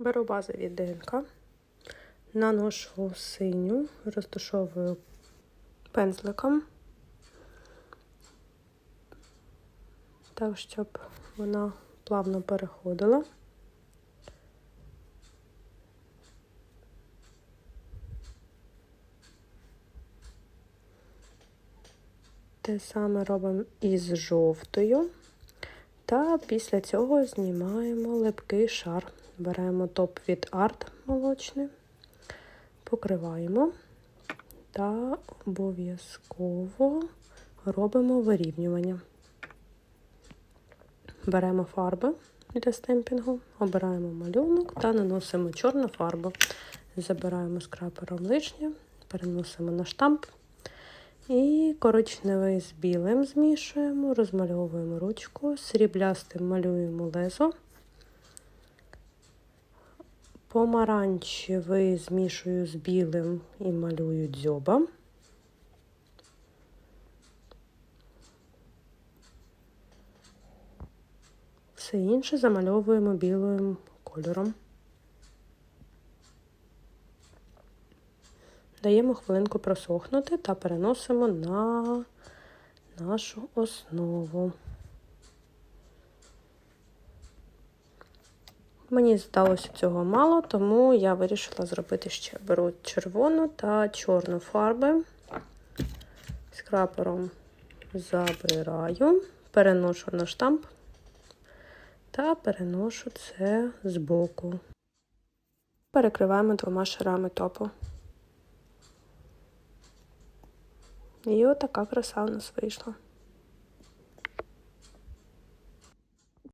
Беру базові ДНК, наношу синю, розташовую пензликом, так, щоб вона плавно переходила. Те саме робимо із жовтою. Та після цього знімаємо липкий шар. Беремо топ від Art молочний, покриваємо та обов'язково робимо вирівнювання. Беремо фарби для стемпінгу, обираємо малюнок та наносимо чорну фарбу. Забираємо скрапером лишнє, переносимо на штамп. І коричневий з білим змішуємо, розмальовуємо ручку, сріблястим малюємо лезо. Помаранчевий змішую з білим і малюю дзьоба. Все інше замальовуємо білим кольором. Даємо хвилинку просохнути та переносимо на нашу основу. Мені здалося цього мало, тому я вирішила зробити ще. Беру червону та чорну фарби, скрапером забираю, переношу на штамп та переношу це збоку. Перекриваємо двома шарами топу. І отака краса у нас вийшла.